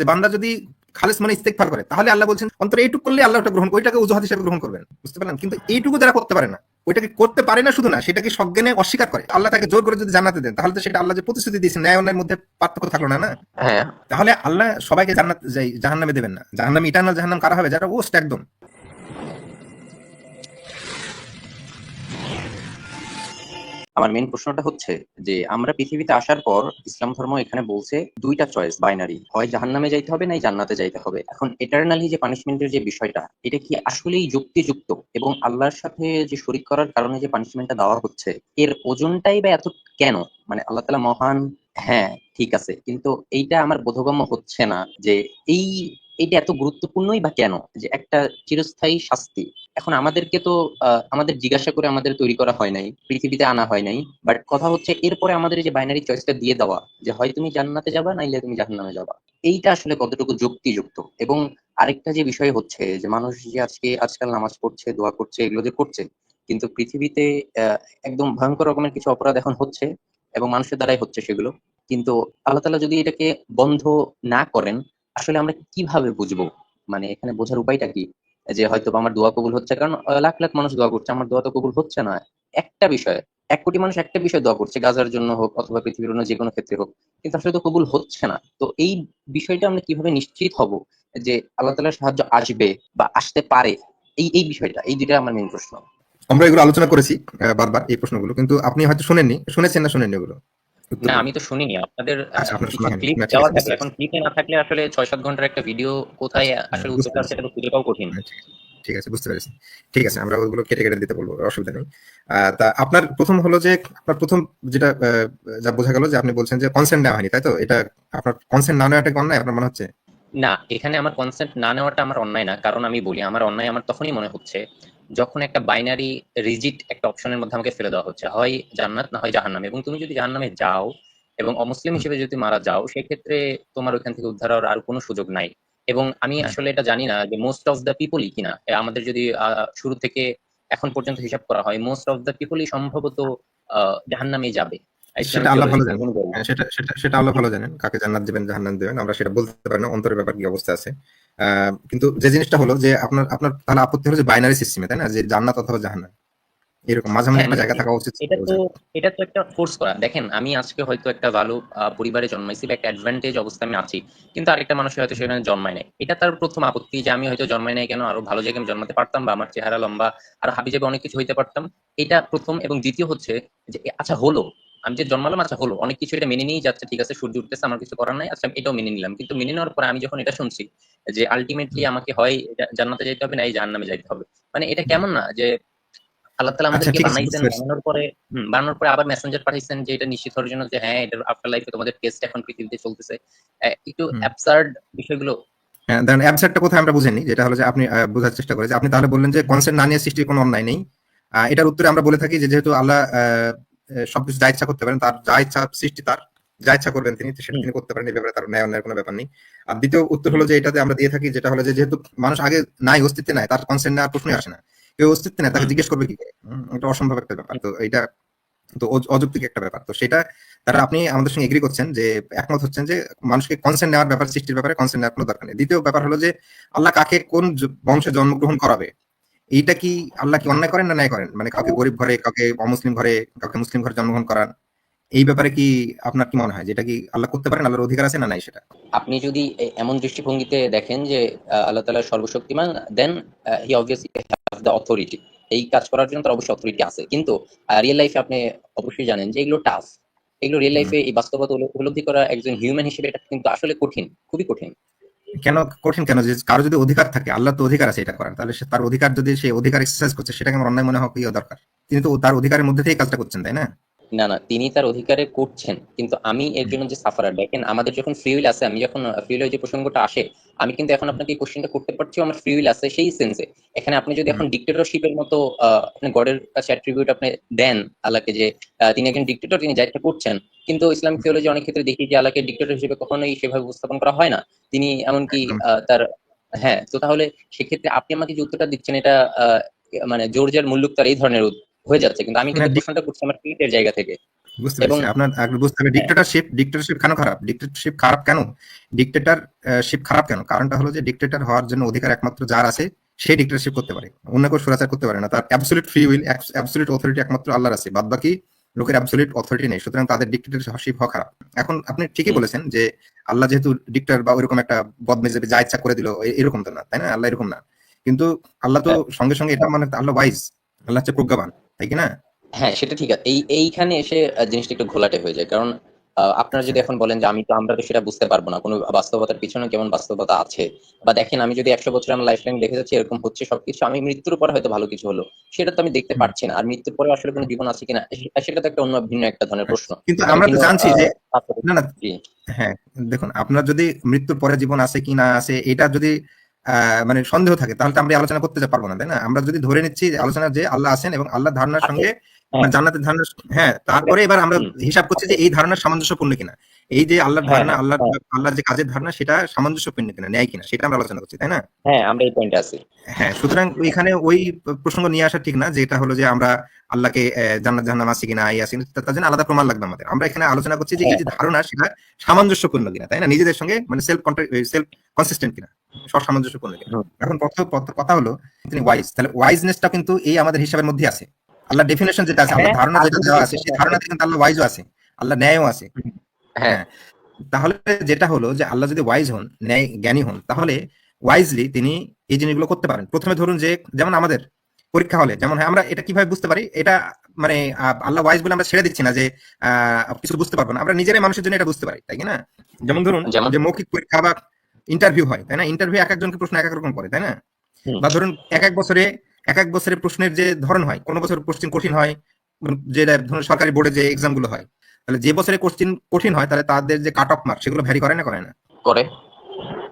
যে বান্দা যদি খালেস মানে ইস্তেকফার করে তাহলে আল্লাহ বলছেন অন্তর এইটুকু করলে আল্লাহ ওটা গ্রহণ ওইটাকে অজুহাত হিসেবে গ্রহণ করবেন। বুঝতে পারলাম কিন্তু এইটুকু যারা করতে পারে না ওইটাকে করতে পারে না শুধু না সেটাকে সজ্ঞানে অস্বীকার করে। আল্লাহ তাকে জোর করে যদি জানাতে দেন তাহলে তো সেটা আল্লাহ যে প্রতিশ্রুতি দিয়েছেন ন্যায় অন্যায়ের মধ্যে পার্থক্য থাকল না না? হ্যাঁ। তাহলে আল্লাহ সবাইকে জান্নাত জাহান্নামে দেবেন না। জাহান্নামে ইটার্নাল জাহান্নাম কারা হবে? যারা ওস্ট একদম। আমার মেন প্রশ্নটা হচ্ছে যে, আমরা পৃথিবীতে আসার পর ইসলাম ধর্ম এখানে বলছে দুইটা চয়েস বাইনারি হয় জাহান নামে যাইতে হবে নাই জান্নাতে যাইতে হবে। এখন এটারনালি যে পানিশমেন্টের যে বিষয়টা, এটা কি আসলেই যুক্তিযুক্ত? এবং আল্লাহর সাথে যে শরিক করার কারণে যে পানিশমেন্টটা দেওয়া হচ্ছে, এর ওজনটাই বা এত কেন? মানে আল্লাহ তালা মহান হ্যাঁ ঠিক আছে। কিন্তু এইটা আমার বোধগম্য হচ্ছে না যে, এই এইটা এত গুরুত্বপূর্ণই বা কেন? যে একটা চিরস্থায়ী শাস্তি। এখন আমাদেরকে তো আমাদের জিজ্ঞাসা করে আমাদের তৈরি করা হয় নাই, পৃথিবীতে আনা হয় নাই বাট কথা হচ্ছে এরপরে আমাদের যে বাইনারি চয়েসটা দিয়ে দেওয়া, যে হয় তুমি জান্নাতে যাবা, নাইলে তুমি জাহান্নামে যাবা। এইটা আসলে কতটুকু যুক্তিযুক্ত? এবং আরেকটা যে বিষয় হচ্ছে, যে মানুষ যে আজকে, আজকাল নামাজ পড়ছে, দোয়া করছে, এগুলো যে করছে, কিন্তু পৃথিবীতে একদম ভয়ঙ্কর রকমের কিছু অপরাধ এখন হচ্ছে, এবং মানুষের দ্বারাই হচ্ছে সেগুলো। কিন্তু আল্লাহ তালা যদি এটাকে বন্ধ না করেন আসলে আমরা কীভাবে বুঝব? মানে এখানে বোঝার উপায়টা কি? যে হয়তো আমার দোয়া কবুল হচ্ছে, কারণ লাখ লাখ মানুষ দোয়া করছে। আমার দোয়া তো কবুল হচ্ছে না। একটা বিষয়, এক কোটি মানুষ একটা বিষয় দোয়া করছে, গাজার জন্য হোক অথবা পৃথিবীর অন্য যে কোনো ক্ষেত্রে হোক, কিন্তু আসলে তো কবুল হচ্ছে না। তো এই বিষয়টা আমরা কীভাবে নিশ্চিত হব যে আল্লাহ তালার সাহায্য আসবে বা আসতে পারে? এই এই বিষয়টা, এই দুইটা আমার মেন প্রশ্ন। আমরা এগুলো আলোচনা করেছি বারবার এই প্রশ্নগুলো। কিন্তু আপনি হয়তো শুনেননি, শুনেছেন না শুনেননি এগুলো? না আমি তো শুনিনি। আপনাদের আচ্ছা। ক্লিপ দেওয়া থাকলে এখন ক্লিপে না থাকলে আসলে ছয় সাত ঘণ্টার একটা ভিডিও কোথায় আসলে উত্তরটা সেটা তো খুঁজে পাওয়া কঠিন। ঠিক আছে বুঝতে পেরেছি। ঠিক আছে আমরা ওগুলো কেটে কেটে দিতে বলব অসুবিধা নেই। তা আপনার প্রথম হলো যে আপনার প্রথম যেটা যা বোঝা গেল যে আপনি বলছেন যে কনসেন্ট নেওয়া হয়নি তাই তো? এটা আপনার কনসেন্ট না নেওয়াটা অন্যায় আপনার মনে হচ্ছে? না এখানে আমার কনসেপ্ট না নেওয়াটা আমার অন্যায় না কারণ আমি বলি আমার অন্যায় আমার তখনই মনে হচ্ছে যখন একটা বাইনারি রিজিট একটা অপশনের মধ্যে আমাকে ফেলে দেওয়া হচ্ছে হয় জান্নাত না হয় জাহান্নামে এবং তুমি যদি জাহান্নামে যাও এবং অমুসলিম হিসেবে যদি মারা যাও সেক্ষেত্রে তোমার ওইখান থেকে উদ্ধার হওয়ার আর কোনো সুযোগ নাই। এবং আমি আসলে এটা জানি না যে মোস্ট অফ দ্য পিপলই কিনা। আমাদের যদি শুরু থেকে এখন পর্যন্ত হিসাব করা হয় মোস্ট অফ দ্য পিপলই সম্ভবত আহ, জাহান্নামে যাবে। সেটা আল্লাহ ভালো জানেন। হ্যাঁ, সেটা সেটা সেটা আল্লাহ ভালো জানেন। কাকে জান্নাত দেবেন জাহান্নাম দেবেন আমরা সেটা বলতে পারি না অন্তরের ব্যাপার কি অবস্থা আছে। কিন্তু যে জিনিসটা হলো যে আপনার আপনার তাহলে আপত্তি হলো যে বাইনারি সিস্টেমে তাই না? যে জান্নাত অথবা জাহান্নাম এরকম মাঝামাঝি হ্যাঁ, একটা মানে জায়গা থাকা উচিত এটা তো এটা তো একটা ফোর্স করা। দেখেন আমি আজকে হয়তো একটা ভালো পরিবারে জন্মাইছি বা একটা অ্যাডভান্টেজ অবস্থায় আমি আছি কিন্তু আরেকটা মানুষ হয়তো সেখানে জন্মায় নাই। এটা তার প্রথম আপত্তি যে আমি হয়তো জন্মায় নাই কেন আরও ভালো জায়গায় জন্মাতে পারতাম বা আমার চেহারা লম্বা আর হাবি যাবে অনেক কিছু হইতে পারতাম। এটা প্রথম এবং দ্বিতীয় হচ্ছে যে আচ্ছা হলো। আমি যে জন্মালাম আচ্ছা হলো। অনেক কিছু এটা মেনে নিয়েই যাচ্ছে ঠিক আছে সূর্য উঠতেছে আমার কিছু করার নাই আচ্ছা এটাও মেনে নিলাম। কিন্তু মেনে নেওয়ার পরে আমি যখন এটা শুনছি যে আলটিমেটলি আমাকে হয় জান্নাতে যাইতে হবে না এই জাহান্নামে যাইতে হবে। মানে এটা কেমন না যে আল্লাহ তালা আচ্ছা, আমাদেরকে বানাইছেন বানানোর পরে বানানোর পরে আবার মেসেঞ্জার পাঠাইছেন যে এটা নিশ্চিত হওয়ার জন্য যে হ্যাঁ এটার আফটার লাইফে তোমাদের টেস্ট এখন পৃথিবীতে চলতেছে। একটু অ্যাবসার্ড বিষয়গুলো হ্যাঁ দেন অ্যাবসেটটা কোথায় আমরা বুঝিনি যেটা হলো যে আপনি বোঝার চেষ্টা করে যে আপনি তাহলে বললেন যে কনসেন্ট না নিয়ে সৃষ্টির কোনো অন্যায় নেই। এটার উত্তরে আমরা বলে থাকি যে যেহেতু আল্লাহ সবকিছু যা ইচ্ছা করতে পারেন তার যা ইচ্ছা সৃষ্টি তার যা ইচ্ছা করবেন তিনি সেটা তিনি করতে পারেন এই ব্যাপারে তার ন্যায় অন্যায়ের কোনো ব্যাপার নেই। আর দ্বিতীয় উত্তর হলো যে এটাতে আমরা দিয়ে থাকি যেটা হলো যে যেহেতু মানুষ আগে নাই অস্তিত্বে নাই তার কনসেন্ট নেওয়ার প্রশ্নই আসে না। কেউ অস্তিত্বে নাই তাকে জিজ্ঞেস করবে কি করে? এটা অসম্ভব একটা ব্যাপার। তো এটা তো অযৌক্তিক একটা ব্যাপার। তো সেটা তারা আপনি আমাদের সঙ্গে এগ্রি করছেন যে একমত হচ্ছেন যে মানুষকে কনসেন্ট নেওয়ার ব্যাপার সৃষ্টির ব্যাপারে কনসেন্ট নেওয়ার কোনো দরকার নেই। দ্বিতীয় ব্যাপার হলো যে আল্লাহ কাকে কোন বংশে জন্মগ্রহণ করাবে? এইটা কি আল্লাহ কি অন্যায় করেন না ন্যায় করেন? মানে কাউকে গরিব ঘরে, কাউকে অমুসলিম ঘরে, কাউকে মুসলিম ঘরে জন্মগ্রহণ করান এই ব্যাপারে কি আপনার কি মনে হয়? যেটা কি আল্লাহ করতে পারেন? আল্লাহর অধিকার আছে না নাই সেটা? আপনি যদি এমন দৃষ্টিভঙ্গিতে দেখেন যে আল্লাহ তালা সর্বশক্তিমান then he obviously have the authority এই কাজ করার জন্য তার অবশ্যই অথরিটি আছে। কিন্তু রিয়েল লাইফে আপনি অবশ্যই জানেন যে, এগুলো টাফ এগুলো রিয়েল লাইফে এই বাস্তবতা উপলব্ধি করা একজন হিউম্যান হিসেবে এটা কিন্তু আসলে কঠিন, খুবই কঠিন। কেন কঠিন কেন? যে কারও যদি অধিকার থাকে আল্লাহ তো অধিকার আছে এটা করার। তাহলে সে তার অধিকার যদি সে অধিকার এক্সারসাইজ করছে, সেটাকে আমার অন্যায় মনে হওয়া দরকার। তিনি তো তার অধিকারের মধ্যে থেকে কাজটা করছেন, তাই না? না না তিনি তার অধিকারে করছেন। কিন্তু আমি এর জন্য যে সাফারার দেখেন আমাদের যখন ফ্রি উইল আছে আমি যখন ফ্রি উইলের যে প্রসঙ্গটা আসে আমি কিন্তু এখন আপনাকে এই কোশ্চেনটা করতে পারছি আমার ফ্রি উইল আছে সেই সেন্সে এখানে আপনি যদি এখন ডিক্টেটরশিপের মতো আপনি গডের কাছে অ্যাট্রিবিউট আপনি দেন আল্লাহকে যে তিনি একজন ডিক্টেটর তিনি যা একটা করছেন। কিন্তু ইসলামিক থিওলজি অনেক ক্ষেত্রে দেখি যে আল্লাহকে ডিক্টেটর হিসেবে কখনোই সেভাবে উপস্থাপন করা হয় না। তিনি এমনকি তার হ্যাঁ তো তাহলে সেক্ষেত্রে আপনি আমাকে যে উত্তরটা দিচ্ছেন এটা আহ, মানে জর্জিয়ার মূল্যুক তার এই ধরনের হয়ে যাচ্ছে। কিন্তু আমি কিন্তু না, প্রশ্নটা করছি আমার ক্রিকেটের জায়গা থেকে। বুঝতে পেরেছি। আপনার আগে বুঝতে হবে ডিক্টেটরশিপ ডিক্টেটরশিপ কেন খারাপ? ডিক্টেটরশিপ খারাপ কেন? ডিক্টেটরশিপ খারাপ কেন? কারণটা হলো যে ডিক্টেটর হওয়ার জন্য অধিকার একমাত্র যার আছে সে ডিক্টেটরশিপ করতে পারে। অন্য কেউ সুরাচার করতে পারে না। তার absolute free will absolute authority একমাত্র আল্লাহর আছে। বাদ বাকি লোকের অ্যাবসলিউট অথরিটি নেই। সুতরাং তাদের ডিক্টেটরশিপ হওয়া খারাপ। এখন আপনি ঠিকই বলেছেন যে আল্লাহ যেহেতু ডিক্টার বা ওইরকম একটা বদমেজাবি যা ইচ্ছা করে দিল এরকম তো না। তাই না? আল্লাহ এরকম না। কিন্তু আল্লাহ তো সঙ্গে সঙ্গে এটা মানে আল্লাহ ওয়াইজ আল্লাহ হচ্ছে প্রজ্ঞাবান তাই কি না? হ্যাঁ সেটা ঠিক আছে। এই এইখানে এসে জিনিসটা একটু ঘোলাটে হয়ে যায়। কারণ আপনারা যদি এখন বলেন যে আমি তো আমরা তো সেটা বুঝতে পারব না। কোনো বাস্তবতার পিছনে কেমন বাস্তবতা আছে? বা দেখেন আমি যদি একশো বছর আমার লাইফ লাইন দেখে যাচ্ছি এরকম হচ্ছে সবকিছু। আমি মৃত্যুর পর হয়তো ভালো কিছু হলো। সেটা তো আমি দেখতে পারছি না। আর মৃত্যুর পরে আসলে কোনো জীবন আছে কিনা সেটা তো একটা অন্য ভিন্ন একটা ধরনের প্রশ্ন। কিন্তু আমরা তো জানছি যে না না জি। হ্যাঁ দেখুন আপনার যদি মৃত্যুর পরে জীবন আছে কি না আছে এটা যদি মানে সন্দেহ থাকে তাহলে তো আমরা আলোচনা করতে পারব না তাই না আমরা যদি ধরে নিচ্ছি আলোচনা যে আল্লাহ আছেন এবং আল্লাহ ধারণার সঙ্গে হ্যাঁ। মানে জান্নাতের ধারণা হ্যাঁ তারপরে এবার আমরা হিসাব করছি যে এই ধারণার সামঞ্জস্যপূর্ণ কিনা। এই যে আল্লাহর হ্যাঁ, ধারণা আল্লাহ হ্যাঁ। আল্লাহর যে কাজের ধারণা সেটা সামঞ্জস্যপূর্ণ কিনা ন্যায় কিনা সেটা আমরা আলোচনা করছি তাই না? হ্যাঁ আমরা এই পয়েন্টে আছি। হ্যাঁ সুতরাং এখানে ওই প্রসঙ্গ নিয়ে আসা ঠিক না যেটা হলো যে আমরা আল্লাহকে জান্নাত জাহান্নাম আছে কিনা এই আছে তার জন্য আলাদা প্রমাণ লাগবে আমাদের। আমরা এখানে আলোচনা করছি যে এই যে ধারণা সেটা সামঞ্জস্যপূর্ণ কিনা তাই না? নিজেদের সঙ্গে মানে সেলফ সেলফ কনসিস্টেন্ট কিনা সব সামঞ্জস্যপূর্ণ কিনা এখন কথা হলো তিনি ওয়াইজ তাহলে ওয়াইজনেসটা কিন্তু এই আমাদের হিসাবের মধ্যে আছে। আল্লাহ ডেফিনেশন যেটা আছে আল্লাহ হ্যাঁ, ধারণা যেটা দেওয়া আছে সেই। ধারণাতে কিন্তু আল্লাহ ওয়াইজও আছে আল্লাহ ন্যায়ও আছে। হ্যাঁ। তাহলে যেটা হলো যে আল্লাহ যদি ওয়াইজ হন ন্যায় জ্ঞানী হন তাহলে ওয়াইজলি তিনি এই জিনিসগুলো করতে পারেন। প্রথমে ধরুন যে যেমন আমাদের পরীক্ষা হলে যেমন হয়, আমরা এটা কীভাবে বুঝতে পারি? এটা মানে আল্লাহ ওয়াইজ বলে আমরা ছেড়ে দিচ্ছি না যে আহ, কিছু বুঝতে পারব না। আমরা নিজেরাই মানুষের জন্য এটা বুঝতে পারি তাই না? যেমন ধরুন যে মৌখিক পরীক্ষা বা ইন্টারভিউ হয় তাই না? ইন্টারভিউ এক একজনকে প্রশ্ন এক এক রকম করে তাই না? বা ধরুন এক এক বছরে এক এক বছরে প্রশ্নের যে ধরন হয় কোনো বছর কোশ্চিন কঠিন হয় যেটা ধরুন সরকারি বোর্ডে যে এক্সামগুলো হয় তাহলে যে বছরে কোশ্চিন কঠিন হয় তাহলে তাদের যে কাট অফ মার্ক সেগুলো ভ্যারি করে না করে না? করে।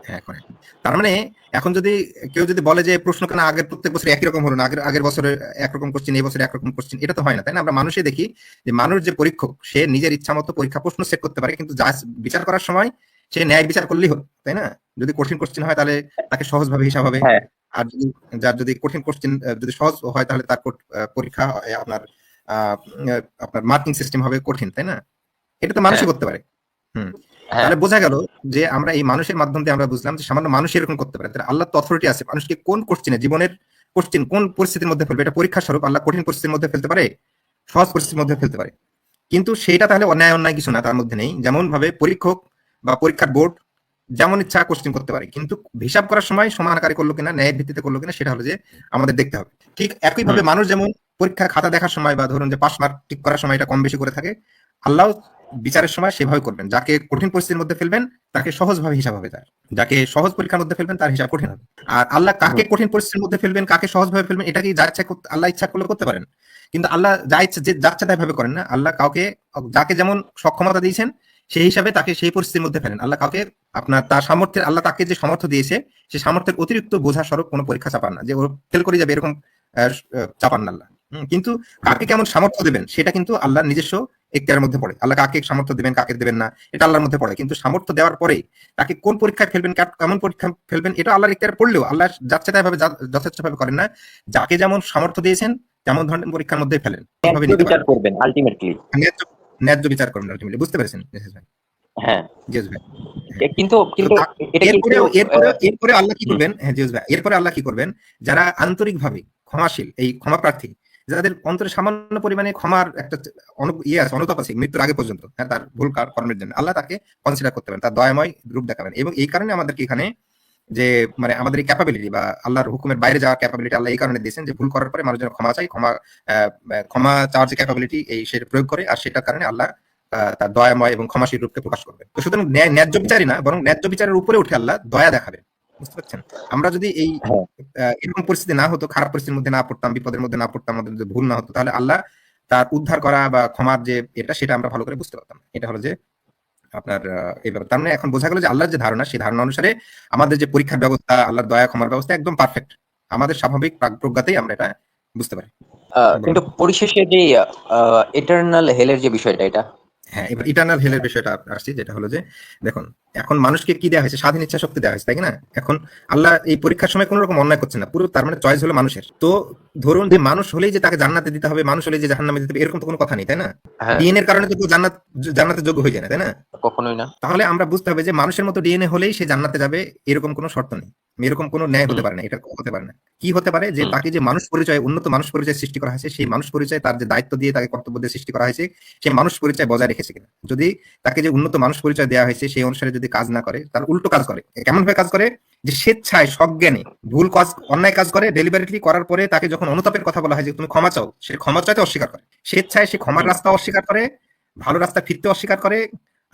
হ্যাঁ করে। তার মানে এখন যদি কেউ যদি বলে যে প্রশ্ন কেন আগের প্রত্যেক বছর একই রকম হলো না আগের আগের বছরে একরকম কোশ্চিন এই বছরে একরকম কোশ্চিন এটা তো হয় না তাই না? আমরা মানুষে দেখি যে মানুষ যে পরীক্ষক সে নিজের ইচ্ছা মতো পরীক্ষা প্রশ্ন সেট করতে পারে কিন্তু যা বিচার করার সময় সে ন্যায় বিচার করলেই হলো তাই না? যদি কঠিন কোশ্চিন হয় তাহলে তাকে সহজভাবে হিসাব হবে। হ্যাঁ। আর যদি যার যদি কঠিন কোশ্চিন যদি সহজ হয় তাহলে তার পরীক্ষা আপনার আপনার মার্কিং সিস্টেম হবে কঠিন তাই না? এটা তো মানুষই করতে পারে। হ্যাঁ। তাহলে বোঝা গেল যে আমরা এই মানুষের মাধ্যম দিয়ে আমরা বুঝলাম যে সামান্য মানুষ এরকম করতে পারে। তাহলে আল্লাহ তো অথরিটি আছে। মানুষকে কোন কোশ্চিনে জীবনের কোশ্চিন কোন পরিস্থিতির মধ্যে ফেলবে? এটা পরীক্ষা স্বরূপ আল্লাহ কঠিন পরিস্থিতির মধ্যে ফেলতে পারে সহজ পরিস্থিতির মধ্যে ফেলতে পারে। কিন্তু সেটা তাহলে অন্যায় অন্যায় কিছু না তার মধ্যে নেই। যেমন ভাবে পরীক্ষক বা পরীক্ষার বোর্ড যেমন ইচ্ছা কোশ্চিন করতে পারে। কিন্তু হিসাব করার সময় সমান আকারে করল কিনা ন্যায়ের ভিত্তিতে করল কিনা সেটা হলো যে আমাদের দেখতে হবে। ঠিক একইভাবে মানুষ যেমন পরীক্ষা খাতা দেখার সময় বা ধরুন যে পাস মার্ক ঠিক করার সময় এটা কম বেশি করে থাকে আল্লাহ বিচারের সময় সেভাবে করবেন। যাকে কঠিন পরিস্থিতির মধ্যে ফেলবেন তাকে সহজভাবে হিসাব হবে তার। যাকে সহজ পরীক্ষার মধ্যে ফেলবেন তার হিসাব কঠিন হবে। আর আল্লাহ কাকে কঠিন পরিস্থিতির মধ্যে ফেলবেন কাকে সহজভাবে ফেলবেন এটা কি যা ইচ্ছা আল্লাহ ইচ্ছা করলে করতে পারেন? কিন্তু আল্লাহ যা ইচ্ছা যে যা ইচ্ছা তাই ভাবে করেন না। আল্লাহ কাউকে যাকে যেমন সক্ষমতা দিয়েছেন সেই হিসাবে তাকে সেই পরিস্থিতির মধ্যে ফেলেন। আল্লাহ কাউকে আপনার তার সামর্থ্যের আল্লাহ তাকে যে সামর্থ্য দিয়েছে সেই সামর্থ্যের অতিরিক্ত বোঝা স্বরূপ কোনো পরীক্ষা চাপান না। যে ও ফেল করে যাবে এরকম চাপান না আল্লাহ। কিন্তু কাকে কেমন সামর্থ্য দেবেন সেটা কিন্তু আল্লাহর নিজস্ব এখতিয়ারের মধ্যে পড়ে। আল্লাহ কাকে সামর্থ্য দেবেন কাকে দেবেন না এটা আল্লাহর মধ্যে পড়ে। কিন্তু সামর্থ্য দেওয়ার পরে তাকে কোন পরীক্ষায় ফেলবেন কেমন পরীক্ষা ফেলবেন এটা আল্লাহর এখতিয়ার পড়লেও আল্লাহ যাচ্ছে তাই ভাবে যথেষ্ট ভাবে করেন না। যাকে যেমন সামর্থ্য দিয়েছেন তেমন ধরনের পরীক্ষার মধ্যে ফেলেন। ন্যায্য ন্যায্য বিচার করবেন আলটিমেটলি বুঝতে পেরেছেন ভাই হ্যাঁ। কিন্তু এরপরে আল্লাহ কি করবেন? হ্যাঁ ভাই এরপরে আল্লাহ কি করবেন? যারা আন্তরিকভাবে ক্ষমাশীল এই ক্ষমা প্রার্থী যাদের অন্তরে সামান্য পরিমাণে ক্ষমার একটা অনু- ইয়ে আছে অনুতাপ আছে মৃত্যুর আগে পর্যন্ত হ্যাঁ তার ভুল কার- কর্মের জন্য আল্লাহ তাকে কনসিডার করতে পারেন তার দয়াময় রূপ দেখাবেন। এবং এই কারণে আমাদেরকে এখানে যে মানে আমাদের এই ক্যাপাবিলিটি বা আল্লাহর হুকুমের বাইরে যাওয়ার ক্যাপাবিলিটি আল্লাহ এই কারণে দিয়েছেন যে ভুল করার পরে মানুষ যেন ক্ষমা চাই ক্ষমা ক্ষমা চাওয়ার যে ক্যাপাবিলিটি এই সেটা প্রয়োগ করে আর সেটার কারণে আল্লাহ আহ, তার দয়াময় এবং ক্ষমাশীল রূপকে প্রকাশ করবে। তো সুতরাং ন্যায়- ন্যায্য বিচারই না বরং ন্যায্য বিচারের উপরে উঠে আল্লাহ দয়া দেখাবে বুঝতে পারছেন? আমরা যদি এই হ্যাঁ। এরকম পরিস্থিতি না হতো খারাপ পরিস্থিতির মধ্যে না পড়তাম বিপদের মধ্যে না পড়তাম আমাদের যদি ভুল না হতো তাহলে আল্লাহ তার উদ্ধার করা বা ক্ষমার যে এটা সেটা আমরা ভালো করে বুঝতে পারতাম এটা হলো যে আপনার এই ব্যাপার তার মানে এখন বোঝা গেল যে আল্লাহর যে ধারণা, সেই ধারণা অনুসারে আমাদের যে পরীক্ষার ব্যবস্থা, আল্লাহর দয়া, ক্ষমার ব্যবস্থা একদম পারফেক্ট আমাদের স্বাভাবিক প্রজ্ঞাতেই আমরা এটা বুঝতে পারি। কিন্তু পরিশেষে যে এটার্নাল হেলের যে বিষয়টা, এটা? হ্যাঁ এবার ইটার্নাল হেলের বিষয়টা আসছি যেটা হলো যে দেখুন এখন মানুষকে কি দেওয়া হয়েছে? স্বাধীন ইচ্ছা শক্তি দেওয়া হয়েছে তাই না? এখন আল্লাহ এই পরীক্ষার সময় কোনো রকম অন্যায় করছে না পুরো তার মানে চয়েস হলো মানুষের। তো ধরুন যে মানুষ হলেই যে তাকে জান্নাতে দিতে হবে মানুষ হলেই যে জাহান্নামে দিতে হবে এরকম তো কোনো কথা নেই তাই না? হ্যাঁ। ডিএনএর কারণে তো জান্নাত জান্নাতের যোগ্য হয়ে যায় না তাই না? কখনোই না। তাহলে আমরা বুঝতে হবে যে মানুষের মতো ডিএনএ হলেই সে জান্নাতে যাবে এরকম কোনো শর্ত নেই। এরকম কোনো ন্যায় হতে পারে না এটা হতে পারে না। কি হতে পারে? যে। তাকে যে মানুষ পরিচয় উন্নত মানুষ পরিচয় সৃষ্টি করা হয়েছে সেই মানুষ পরিচয় তার যে দায়িত্ব দিয়ে তাকে কর্তব্য দিয়ে সৃষ্টি করা হয়েছে সেই মানুষ পরিচয় বজায় রেখেছে কিনা? যদি তাকে যে উন্নত মানুষ পরিচয় দেওয়া হয়েছে সেই অনুসারে যদি কাজ না করে তার উল্টো কাজ করে। কেমন ভাবে কাজ করে? যে স্বেচ্ছায় সজ্ঞানে ভুল কাজ অন্যায় কাজ করে ডেলিভারিটলি করার পরে তাকে যখন অনুতাপের কথা বলা হয় যে তুমি ক্ষমা চাও সে ক্ষমা চাইতে অস্বীকার করে। স্বেচ্ছায় সে ক্ষমার রাস্তা অস্বীকার করে ভালো রাস্তা ফিরতে অস্বীকার করে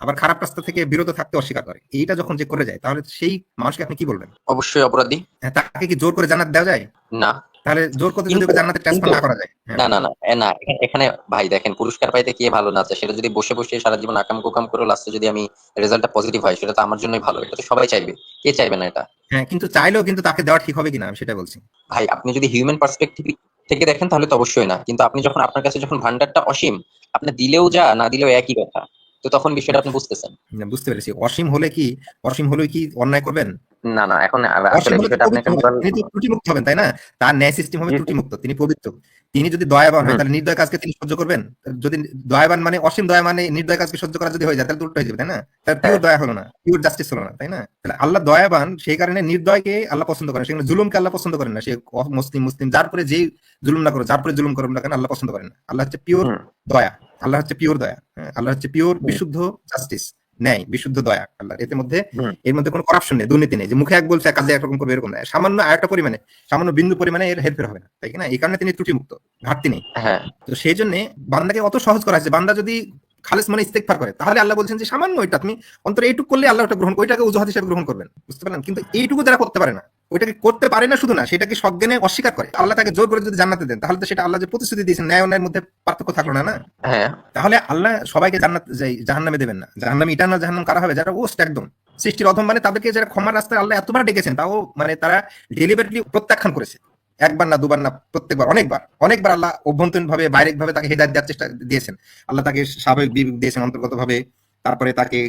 আবার খারাপ রাস্তা থেকে বিরত থাকতে অস্বীকার করে। এইটা যখন যে করে যায় তাহলে সেই মানুষকে আপনি কি বলবেন? অবশ্যই অপরাধী। হ্যাঁ, তাকে কি জোর করে জান্নাত দেওয়া যায়? না। তাহলে জোর করতে যদি জান্নাতে ট্রান্সফার না করা যায় হ্যাঁ। না না না এখানে ভাই দেখেন পুরস্কার পাইতে কে ভালো না চায় সেটা যদি বসে বসে সারা জীবন আকাম কুকাম করে লাস্টে যদি আমি রেজাল্টটা পজিটিভ হয় সেটা তো আমার জন্যই ভালো এটা তো সবাই চাইবে। কে চাইবে না এটা? হ্যাঁ কিন্তু চাইলেও কিন্তু তাকে দেওয়া ঠিক হবে কিনা আমি সেটা বলছি। ভাই আপনি যদি হিউম্যান পার্সপেক্টিভ থেকে দেখেন তাহলে তো অবশ্যই না। কিন্তু আপনি যখন আপনার কাছে যখন ভান্ডারটা অসীম আপনি দিলেও যা না দিলেও একই কথা। তো তখন বিষয়টা আপনি বুঝতেছেন। বুঝতে পেরেছি। অসীম হলে কি অসীম হলে কি অন্যায় করবেন? না না এখন আসলে বিষয়টা হবেন। ত্রুটিমুক্ত হবেন তাই না? তার ন্যায় সিস্টেম হবে। ত্রুটিমুক্ত তিনি পবিত্র। তিনি যদি দয়াবান হয় তাহলে নির্দয় কাজকে তিনি সহ্য করবেন? যদি দয়াবান মানে অসীম দয়া মানে নির্দয় কাজকে সহ্য করা যদি হয়ে যায় তাহলে উল্টো হয়ে যাবে তাই না? তার পিওর দয়া হলো না পিওর জাস্টিস হলো না তাই না? তাহলে আল্লাহ দয়াবান সেই কারণে নির্দয়কে আল্লাহ পছন্দ করেন সেখানে জুলুমকে আল্লাহ পছন্দ করেন না সে মুসলিম মুসলিম যার পরে যেই জুলুম না করো যার পরে জুলুম করো না কেন আল্লাহ পছন্দ করেন না। আল্লাহ হচ্ছে পিওর দয়া আল্লাহ হচ্ছে পিওর দয়া হ্যাঁ, আল্লাহ হচ্ছে পিওর বিশুদ্ধ জাস্টিস ন্যায় বিশুদ্ধ দয়া আল্লাহ এর মধ্যে এর মধ্যে কোনো করাপশন নেই দুর্নীতি নেই। যে মুখে এক বলছে কাজে একরকম করবে এরকম নয় সামান্য আরেকটা পরিমাণে সামান্য বিন্দু পরিমাণে এর হেরফের হবে না তাই কিনা এই কারণে তিনি ত্রুটি মুক্ত ঘাটতি নেই। হ্যাঁ। তো সেই জন্য বান্দাকে অত সহজ করা হয়েছে বান্দা যদি খালেস মানে ইস্তেকফার করে। তাহলে আল্লাহ বলছেন যে সামান্য ওইটা তুমি অন্তর এইটুকু করলে আল্লাহ ওটা গ্রহণ ওইটাকে অজুহাত হিসেবে গ্রহণ করবেন। বুঝতে পারলেন? কিন্তু এইটুকু যারা করতে পারে না ওইটাকে করতে পারে না শুধু না সেটাকে সজ্ঞানে অস্বীকার করে। আল্লাহ তাকে জোর করে যদি জান্নাতে দেন তাহলে তো সেটা আল্লাহ যে প্রতিশ্রুতি দিয়েছেন ন্যায় অন্যায়ের মধ্যে পার্থক্য থাকল না না? হ্যাঁ। তাহলে আল্লাহ সবাইকে জান্নাত জাহান্নামে দেবেন না। জাহান্নামে ইটার্নাল জাহান্নাম কারা হবে? যারা ওস্ট একদম। সৃষ্টির অধম মানে তাদেরকে যারা ক্ষমার রাস্তায় আল্লাহ এতবার ডেকেছেন তাও মানে তারা ডেলিভারিটলি প্রত্যাখ্যান করেছে। একবার না, দুবার না, প্রত্যেকবার, অনেকবার অনেকবার আল্লাহ অভ্যন্তরীণ ভাবে বাইরে ভাবে তাকে হেদায়ত দেওয়ার চেষ্টা দিয়েছেন। আল্লাহ তাকে স্বাভাবিক দিয়েছেন অন্তর্গত ভাবে তারপরে তাকে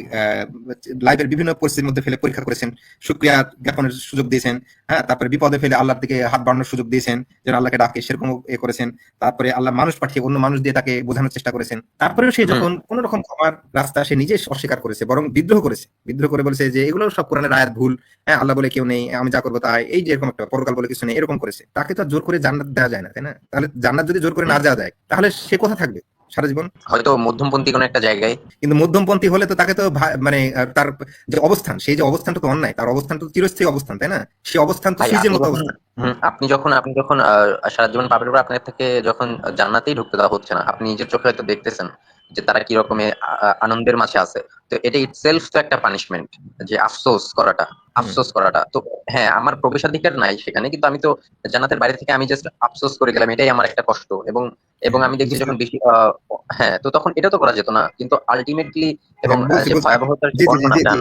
লাইফের বিভিন্ন পরিস্থিতির মধ্যে ফেলে পরীক্ষা করেছেন। সুক্রিয়া জ্ঞাপনের সুযোগ দিয়েছেন। হ্যাঁ তারপরে বিপদে ফেলে আল্লাহর দিকে হাত বাড়ানোর সুযোগ দিয়েছেন যেন আল্লাহকে ডাকে সেরকম এ করেছেন। তারপরে আল্লাহ মানুষ পাঠিয়ে অন্য মানুষ দিয়ে তাকে বোঝানোর চেষ্টা করেছেন। তারপরেও সে যখন কোন রকম ক্ষমার রাস্তা সে নিজে অস্বীকার করেছে বরং বিদ্রোহ করেছে। বিদ্রোহ করে বলেছে যে এগুলো সব কোরআনের আয়াত ভুল। হ্যাঁ আল্লাহ বলে কেউ নেই আমি যা করব তাই। এই যে এরকম একটা পরকাল বলে কিছু নেই এরকম করেছে। তাকে তো জোর করে জান্নাত দেওয়া যায় না তাই না? তাহলে জান্নাত যদি জোর করে না দেওয়া যায় তাহলে সে কোথা থাকবে? সারা জীবন? হয়তো মধ্যমপন্থী কোনো একটা জায়গায়। কিন্তু মধ্যমপন্থী হলে তো তাকে তো মানে তার যে অবস্থান সেই যে অবস্থানটা তো অন্যায়। তার অবস্থান তো চিরস্থায়ী অবস্থান তাই না? সেই অবস্থান তো ফ্রিজের মতো অবস্থান। আপনি যখন আপনি যখন আহ, সারা জীবন পাপের উপর আপনার থেকে যখন জান্নাতেই ঢুকতে দেওয়া হচ্ছে না আপনি নিজের চোখে হয়তো দেখতেছেন। যে তারা কি রকমের আনন্দের মাঝে আছে। তো এটা ইটসেলফ তো একটা পানিশমেন্ট যে আফসোস করাটা আফসোস করাটা। তো হ্যাঁ আমার প্রবেশাধিকার নাই সেখানে কিন্তু আমি তো জান্নাতের বাইরে থেকে আমি জাস্ট আফসোস করে গেলাম এটাই আমার একটা কষ্ট। এবং এবং আমি দেখছি যখন বেশি হ্যাঁ তো তখন এটা তো করা যেত না। কিন্তু আলটিমেটলি এবং যে ভয়াবহতার জি।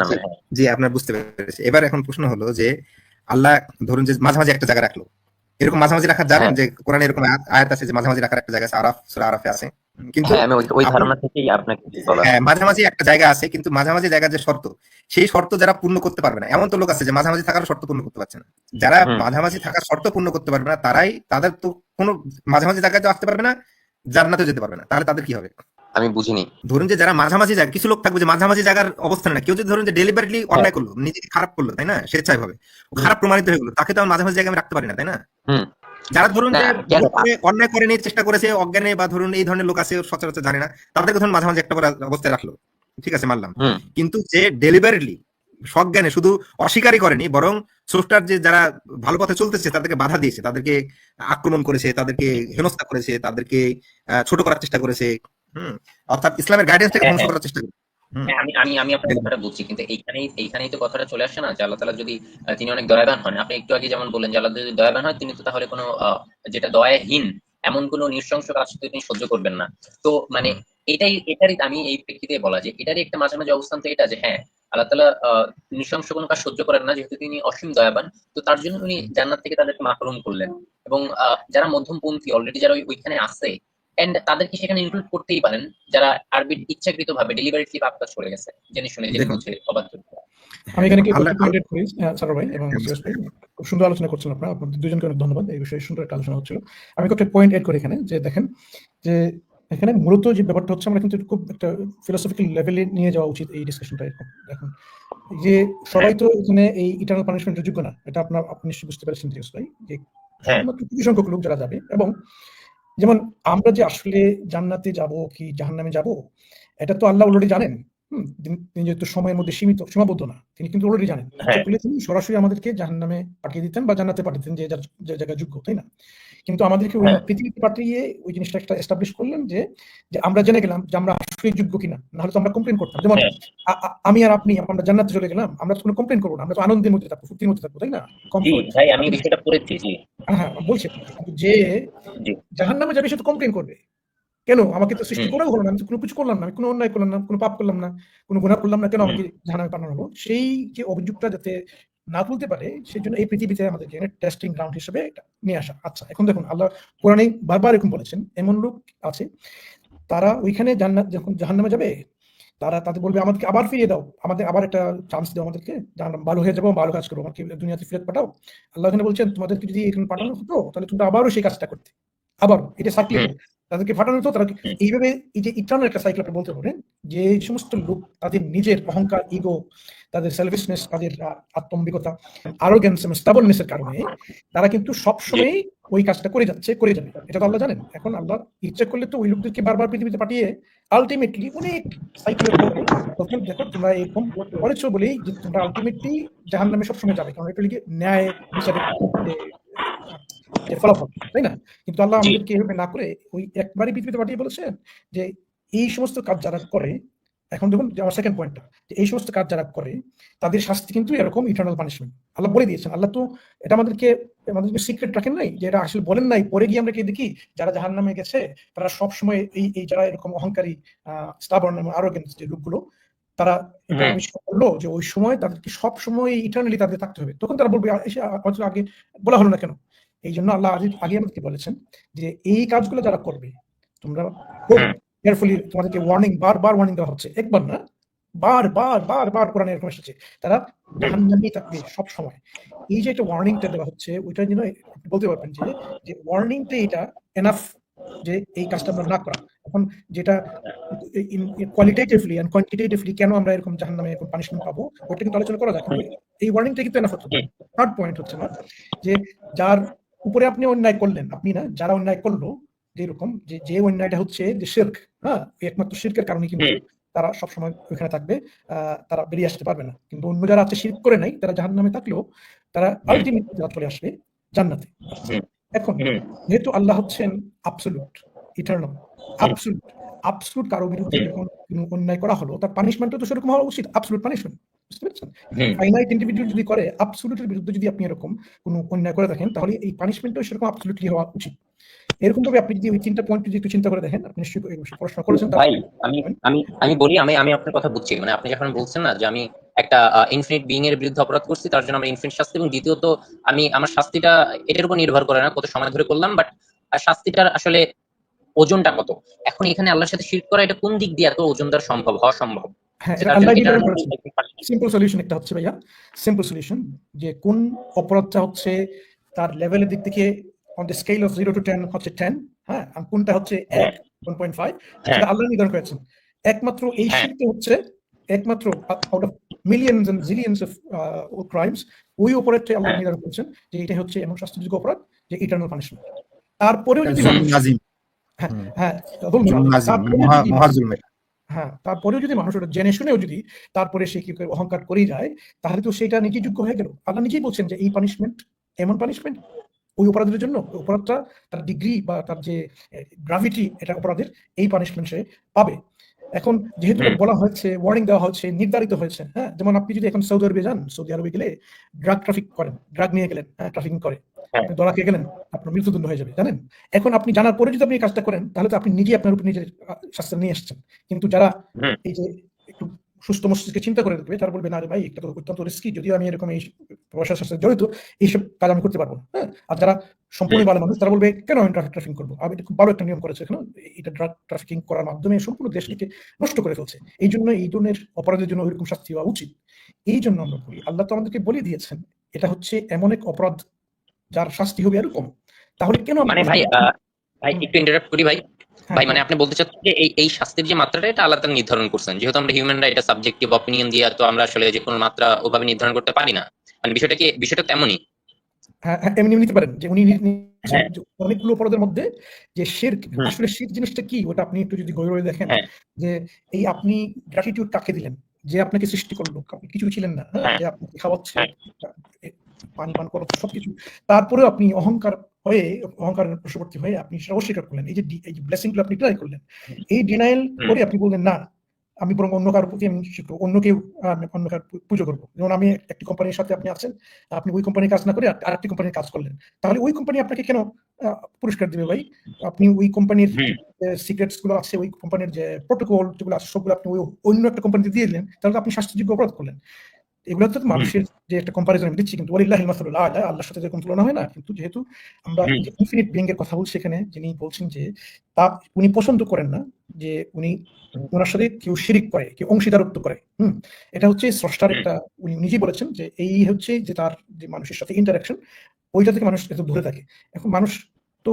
হ্যাঁ। জি আপনার বুঝতে পেরেছি। এবার এখন প্রশ্ন হলো যে আল্লাহ ধরুন যে মাঝামাঝি একটা জায়গা রাখল। এরকম মাঝামাঝি রাখার জানেন হ্যাঁ। যে কোরআনে এরকম আয়াত- আয়াত আছে যে মাঝামাঝি রাখার একটা জায়গা আছে আরাফ সূরা আরাফে আছে। কিন্তু হ্যাঁ আমি ওই ওই ধারণা থেকেই আপনাকে হ্যাঁ মাঝামাঝি একটা জায়গা আছে কিন্তু মাঝামাঝি জায়গার যে শর্ত সেই শর্ত যারা পূর্ণ করতে পারবে না। এমন তো লোক আছে যে মাঝামাঝি থাকার শর্ত পূর্ণ করতে পারছে না। যারা মাঝামাঝি থাকার শর্ত পূর্ণ করতে পারবে না তারাই তাদের তো কোনো মাঝামাঝি জায়গায় তো আসতে পারবে না জান্নাতে যেতে পারবে না। তাহলে তাদের কি হবে? আমি বুঝিনি। ধরুন যে যারা মাঝামাঝি জায়গা কিছু লোক থাকবে যে মাঝামাঝি জায়গার অবস্থানে না কেউ যদি ধরুন যে ডেলিভারিটলি অন্যায় করল নিজেকে খারাপ করল তাই না? স্বেচ্ছায় ভাবে। খারাপ প্রমাণিত হয়ে গেলো তাকে তো আর মাঝামাঝি জায়গায় আমি রাখতে পারি না তাই না। যারা ধরুন যে না, কেন? ভুল করে অন্যায় করে নিয়ে চেষ্টা করেছে অজ্ঞানে বা ধরুন এই ধরনের লোক আছে সচরাচর জানে না তাদেরকে ধরুন মাঝামাঝি একটা করে অবস্থায় রাখল ঠিক আছে মানলাম কিন্তু যে ডেলিভারিটলি সজ্ঞানে শুধু অস্বীকারই করেনি বরং স্রষ্টার যে যারা ভালো পথে চলতেছে তাদেরকে বাধা দিয়েছে তাদেরকে আক্রমণ করেছে তাদেরকে হেনস্থা করেছে তাদেরকে ছোট করার চেষ্টা করেছে হম অর্থাৎ ইসলামের গাইডেন্স থেকে হ্যাঁ, ধ্বংস হ্যাঁ। করার চেষ্টা করেছে। হ্যাঁ, আমি আমি আমি আপনার কথাটা বুঝছি কিন্তু এইখানেই এইখানেই তো কথাটা চলে আসে না যে আল্লাহ তাআলা যদি তিনি অনেক দয়াবান হন। আপনি একটু আগে যেমন বললেন যে আল্লাহ যদি দয়াবান হয় তিনি তো তাহলে কোনো যেটা দয়াহীন এমন কোনো নৃশংস কাজ তিনি সহ্য করবেন না। তো মানে এটাই এটারই আমি এই প্রেক্ষিতে বলা যে এটারই একটা মাঝামাঝি অবস্থান তো এটা যে হ্যাঁ আল্লাহ আহ, নৃশংস কোনো কাজ সহ্য করেন না যেহেতু তিনি অসীম দয়াবান তো তার জন্য উনি জান্নাত থেকে তাদেরকে মাহরুম করলেন। এবং আহ, যারা মধ্যমপন্থী অলরেডি যারা ওইখানে আছে এন্ড তাদেরকে সেখানে ইনক্লুড করতেই পারেন যারা আরবির ইচ্ছাকৃত ভাবে ডেলিভারিটলি পাপ কাজ করে গেছে। জেনে শুনে জেনে দেখুন। বুঝে অবাধ্য। আমি এখানে কি করি সারা ভাই এবং সিরাজ ভাই। খুব সুন্দর আলোচনা করছেন আপনারা। আপনাদের দুজনকে অনেক ধন্যবাদ। এই বিষয়ে সুন্দর একটা আলোচনা হচ্ছিল। আমি কয়েকটা পয়েন্ট এড করি এখানে যে দেখেন যে এখানে মূলত যে ব্যাপারটা হচ্ছে আমরা কিন্তু খুব একটা ফিলোসফিক্যাল লেভেলে নিয়ে যাওয়া উচিত এই ডিসকাশনটা দেখুন যে সবাই তো এখানে এই ইটার্নাল পানিশমেন্টের যোগ্য না। এটা আপনার আপনি নিশ্চয়ই বুঝতে পারছেন সিরিয়াস ভাই যে হ্যাঁ। কিছু সংখ্যক লোক যারা যাবে এবং যেমন আমরা যে আসলে জান্নাতে যাব কি জাহান্নামে যাব এটা তো আল্লাহ অলরেডি জানেন। তিনি যেহেতু সময়ের মধ্যে সীমিত সীমাবদ্ধ না তিনি কিন্তু অলরেডি জানেন হ্যাঁ। বলে তিনি সরাসরি আমাদেরকে জাহান্নামে পাঠিয়ে দিতেন বা জান্নাতে পাঠিয়ে যে যার- যে জায়গায় যোগ্য তাই না কিন্তু আমাদেরকে ওই হ্যাঁ। পৃথিবীতে পাঠিয়ে ওই জিনিসটা একটা এস্টাবলিশ করলেন যে যে আমরা জেনে গেলাম যে আমরা আসলে যোগ্য কিনা নাহলে তো আমরা কমপ্লেন করতাম যেমন হ্যাঁ। আমি আর আপনি আমরা জান্নাতে চলে গেলাম আমরা তো কোনো কমপ্লেন করব না আমরা তো আনন্দের মধ্যে থাকব ফুর্তির মধ্যে থাকব তাই না ভাই আমি বিষয়টা পড়েছি হ্যাঁ বলছি যে। জাহান নামে যাবে সে তো কমপ্লেন করবে কেন? আমাকে তো সৃষ্টি। করাও হলো না। আমি তো কোনো কিছু করলাম না। আমি কোনো অন্যায় করলাম না কোনো পাপ করলাম না কোনো গুণা করলাম না কেন আমাকে জাহান্নামে পাঠানো হলো? সেই যে অভিযোগটা যাতে না তুলতে পারে সেই জন্য এই পৃথিবীতে আমাদেরকে টেস্টিং গ্রাউন্ড হিসেবে এটা নিয়ে আসা। আচ্ছা এখন দেখুন আল্লাহ কোরআনে বারবার এরকম বলেছেন এমন লোক আছে তারা ওইখানে জান্নাত যখন জাহান্নামে যাবে তারা তাদের বলবে আমাদেরকে আবার ফিরিয়ে দাও। আমাদের আবার একটা চান্স দাও আমাদেরকে। ভালো হয়ে যাব ভালো কাজ করব। আমাকে দুনিয়াতে ফিরত পাঠাও। আল্লাহ এখানে বলছেন তোমাদেরকে যদি এখানে পাঠানো হতো তাহলে তোমরা আবারও সেই কাজটা করতে। আবার এটা সাইকেল তাদেরকে পাঠানো হতো তারা এইভাবে এই যে ইটার্নাল একটা সাইকেল আপনি বলতে পারেন যে সমস্ত লোক তাদের নিজের অহংকার ইগো তাদের সেলফিশনেস তাদের আত্মম্বিকতা আরোগ্যান্স এবং স্টাবলনেসের কারণে তারা কিন্তু সবসময় ওই কাজটা করে যাচ্ছে করে যাবে। এটা তো আল্লাহ জানেন। এখন আল্লাহ ইচ্ছে করলে তো ওই লোকদেরকে বারবার পৃথিবীতে পাঠিয়ে আলটিমেটলি অনেক সাইকেল তখন দেখো তোমরা এরকম করেছ বলেই যে তোমরা আলটিমেটলি জাহান নামে সবসময় যাবে। কারণ এটা লিখে ন্যায় যে ফলাফল তাই না? কিন্তু আল্লাহ আমাদেরকে এভাবে না করে ওই একবারই পৃথিবীতে পাঠিয়ে বলেছেন যে এই সমস্ত কাজ যারা করে এখন দেখুন যে আমার সেকেন্ড পয়েন্টটা যে এই সমস্ত কাজ যারা করে তাদের শাস্তি কিন্তু এরকম ইটার্নাল পানিশমেন্ট আল্লাহ বলে দিয়েছেন আল্লাহ তো এটা আমাদেরকে আমাদেরকে সিক্রেট রাখেন নাই যে এটা আসলে বলেন নাই পরে গিয়ে আমরা কি দেখি যারা জাহান নামে গেছে তারা সবসময় এই এই যারা এরকম অহংকারী স্টাবর্ন আরোগেন্স যে লোকগুলো তারা। আবিষ্কার করল যে ওই সময় তাদেরকে সব সময় ইটার্নালি তাদের থাকতে হবে। তখন তারা বলবে আগে বলা হলো না কেন? এই জন্য আল্লাহ আগে আমাদেরকে বলেছেন যে এই কাজগুলো যারা করবে তোমরা। কেয়ারফুলি তোমাদেরকে ওয়ার্নিং বারবার ওয়ার্নিং দেওয়া হচ্ছে। একবার না বার বার বার বার কোরআনে এরকম এসেছে। তারা জাহান্নামেই থাকবে সব সময় এই যে একটা ওয়ার্নিংটা দেওয়া হচ্ছে ওইটা আপনি বলতে পারবেন যে যে ওয়ার্নিংটা এটা এনাফ যে এই কাজটা আমরা না করা। এখন যেটা কোয়ালিটেটিভলি এন্ড কোয়ান্টিটেটিভলি কেন আমরা এরকম জাহান্নামে এরকম পানিশমেন্ট পাবো ওটা কিন্তু আলোচনা করা যায় এই ওয়ার্নিংটা কিন্তু এনাফ হচ্ছে থার্ড পয়েন্ট হচ্ছে না যে যার উপরে আপনি অন্যায় করলেন। আপনি না যারা অন্যায় করল যেরকম যে যে অন্যায়টা হচ্ছে যে শির্ক হ্যাঁ একমাত্র শির্কের কারণে কিন্তু। তারা সবসময় ওইখানে থাকবে তারা বেরিয়ে আসতে পারবে না। কিন্তু অন্য যারা আছে শির্ক করে নাই তারা জাহান নামে থাকলেও তারা আলটিমেটলি তারা চলে আসবে জান্নাতে। এখন যেহেতু আল্লাহ হচ্ছেন আবসলুট ইটার্নাল আবসলুট আবসলুট কারও বিরুদ্ধে যখন অন্যায় করা হলো তার পানিশমেন্টও তো সেরকম হওয়া উচিত আবসলুট পানিশমেন্ট বুঝতে পেরেছেন? ফাইনাইট ইন্ডিভিজুয়াল যদি করে বিরুদ্ধে যদি আপনি এরকম কোনো অন্যায় করে তাহলে এই পানিশমেন্টও সেরকম হওয়া উচিত। এরকম ভাবে আপনি যদি ওই তিনটা পয়েন্ট যদি একটু চিন্তা করে দেখেন আপনি নিশ্চয়ই এই বিষয়ে পড়াশোনা করেছেন ভাই আমি আমি আমি বলি আমি আমি আপনার কথা বুঝছি। মানে আপনি যখন বলছেন না যে আমি একটা ইনফিনিট বিং এর বিরুদ্ধে অপরাধ করছি তার জন্য আমার ইনফিনিট শাস্তি এবং দ্বিতীয়ত আমি আমার শাস্তিটা এটার উপর নির্ভর করে না কত সময় ধরে করলাম বাট শাস্তিটার আসলে ওজনটা কত? এখন এখানে আল্লাহর সাথে শিরক করা এটা কোন দিক দিয়ে এত ওজনদার সম্ভব? হওয়া সম্ভব? হ্যাঁ সিম্পল সলিউশন একটা হচ্ছে ভাইয়া সিম্পল সলিউশন যে কোন অপরাধটা হচ্ছে তার লেভেলের দিক থেকে on the scale of zero to ten হচ্ছে টেন হ্যাঁ আর কোনটা হচ্ছে এক ওয়ান পয়েন্ট ফাইভ হ্যাঁ। সেটা আল্লাহ নির্ধারণ করেছেন। একমাত্র এই হ্যাঁ। শিল্পে হচ্ছে একমাত্র out of millions and zillions of crimes ওই অপরাধটা আল্লাহ হ্যাঁ। নির্ধারণ করেছেন যে এটা হচ্ছে এমন শাস্তিযোগ্য অপরাধ যে ইটার্নাল পানিশমেন্ট তারপরেও যদি হ্যাঁ হ্যাঁ হ্যাঁ তারপরেও যদি মানুষ ওটা জেনে শুনেও যদি তারপরে সে কি করে অহংকার করেই যায়, তাহলে তো সেটা নিজেই যোগ্য হয়ে গেল। আল্লাহ নিজেই বলছেন যে এই পানিশমেন্ট এমন পানিশমেন্ট ওই অপরাধের জন্য অপরাধটা তার ডিগ্রি বা তার যে গ্রাভিটি এটা অপরাধের, এই পানিশমেন্ট সে পাবে। এখন যেহেতু বলা হয়েছে ওয়ার্নিং দেওয়া হচ্ছে নির্ধারিত হয়েছে হ্যাঁ? যেমন আপনি যদি এখন সৌদি আরবে যান সৌদি আরবে গেলে ড্রাগ ট্রাফিক করেন ড্রাগ নিয়ে গেলেন হ্যাঁ ট্রাফিকিং করে। হ্যাঁ। ধরা খেয়ে গেলেন আপনার মৃত্যুদণ্ড হয়ে যাবে জানেন? এখন আপনি জানার পরে যদি আপনি কাজটা করেন তাহলে তো আপনি নিজে আপনার উপর নিজের শাস্তি নিয়ে আসছেন কিন্তু যারা এই যে একটু সুস্থ মস্তিষ্কে চিন্তা করে দেখবে তারা বলবে না রে ভাই এটা তো অত্যন্ত রিস্কি যদিও আমি এরকম এই ব্যবসার সাথে জড়িত এইসব কাজ আমি করতে পারব হ্যাঁ? আর যারা সম্পূর্ণ ভালো মানুষ তারা বলবে কেন আমি ট্রাফিক ট্রাফিং করব? আমি খুব ভালো একটা নিয়ম করেছে এখানে। এটা ড্রাগ ট্রাফিকিং করার মাধ্যমে সম্পূর্ণ দেশটিকে নষ্ট করে ফেলছে। এই জন্য এই ধরনের অপরাধের জন্য ওইরকম শাস্তি হওয়া উচিত। এই জন্য আমরা বলি আল্লাহ তো আমাদেরকে বলে দিয়েছেন এটা হচ্ছে এমন এক অপরাধ যার শাস্তি হবে এরকম। তাহলে কেন মানে ভাই ভাই একটু ইন্টারাপ্ট করি ভাই। ভাই মানে আপনি বলতে চাচ্ছেন যে এই এই শাস্তির যে মাত্রাটা এটা তাআলা নির্ধারণ করছেন যেহেতু আমরা হিউম্যানরা এটা সাবজেক্টিভ অপিনিয়ন দিয়ে তো আমরা আসলে যে কোনো মাত্রা ওভাবে নির্ধারণ করতে পারি না মানে বিষয়টা কি বিষয়টা তেমনই হ্যাঁ, হ্যাঁ, এমনি নিতে পারেন যে উনি হ্যাঁ। অনেকগুলো অপরাধের মধ্যে যে শের আসলে শের জিনিসটা কি ওটা আপনি একটু যদি গভীরভাবে দেখেন। যে এই আপনি গ্র্যাটিটিউড কাকে দিলেন যে আপনাকে সৃষ্টি করল আপনি কিছু ছিলেন না। যে আপনাকে খাওয়াচ্ছে। পানি পান করাচ্ছে সবকিছু তারপরেও আপনি অহংকার হয়ে অহংকার বশবর্তী হয়ে আপনি সেটা অস্বীকার করলেন। এই যে এই যে ব্লেসিংগুলো আপনি ট্রাই করলেন এই ডিনাইল করে আপনি বললেন না আমি বরং অন্য কারোর প্রতি আমি শিখব অন্য কেউ অন্য কার পুজো করব। যেমন আমি একটি কোম্পানির সাথে আপনি আছেন আপনি ওই কোম্পানির কাজ না করে আর- আরেকটি কোম্পানির কাজ করলেন। তাহলে ওই কোম্পানি আপনাকে কেন পুরস্কার দিবে ভাই? আপনি ওই কোম্পানির সিক্রেটসগুলো আছে ওই কোম্পানির যে প্রোটোকল যেগুলো আছে সবগুলো আপনি ওই অন্য একটা কোম্পানিতে দিয়ে দিলেন তাহলে আপনি শাস্তিযোগ্য অপরাধ করলেন। এগুলো তো মানুষের যে একটা কম্পারিজন আমি দিচ্ছি কিন্তু ওলিল্লাহ মাসাল্লাহ আল্লাহ আল্লাহর সাথে যেরকম তুলনা হয় না কিন্তু যেহেতু আমরা ইনফিনিট বিং এর কথা বলছি এখানে যিনি বলছেন যে তা উনি পছন্দ করেন না যে উনি ওনার সাথে কেউ শিরিক করে কেউ অংশীদারত্ব করে হুম। এটা হচ্ছে স্রষ্টার একটা উনি নিজেই বলেছেন যে এই হচ্ছে যে তার যে মানুষের সাথে ইন্টারাকশন ওইটা থেকে মানুষ এত দূরে থাকে। এখন মানুষ তো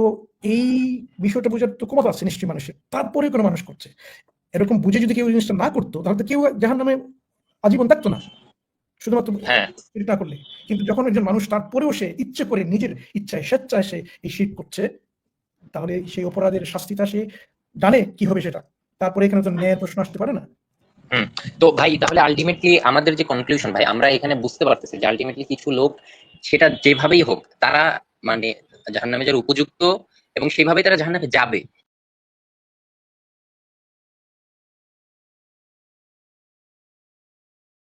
এই বিষয়টা বোঝার তো ক্ষমতা আছে নিশ্চয়ই মানুষের তারপরে কোনো মানুষ করছে। এরকম বুঝে যদি কেউ জিনিসটা না করতো তাহলে তো কেউ জাহান নামে আজীবন থাকতো না। শুধুমাত্র হ্যাঁ। না করলে। কিন্তু যখন একজন মানুষ তারপরেও সে ইচ্ছে করে নিজের ইচ্ছায় স্বেচ্ছায় সে এই শিট করছে তাহলে সেই অপরাধের শাস্তিটা সে জানে কি হবে সেটা। তারপরে এখানে তো ন্যায়ের প্রশ্ন আসতে পারে না। তো ভাই তাহলে আলটিমেটলি আমাদের যে কনক্লুশন ভাই আমরা এখানে বুঝতে পারতেছি যে আলটিমেটলি কিছু লোক সেটা যেভাবেই হোক তারা মানে জাহান্নামে যারা উপযুক্ত এবং সেভাবেই তারা জাহান্নামে যাবে।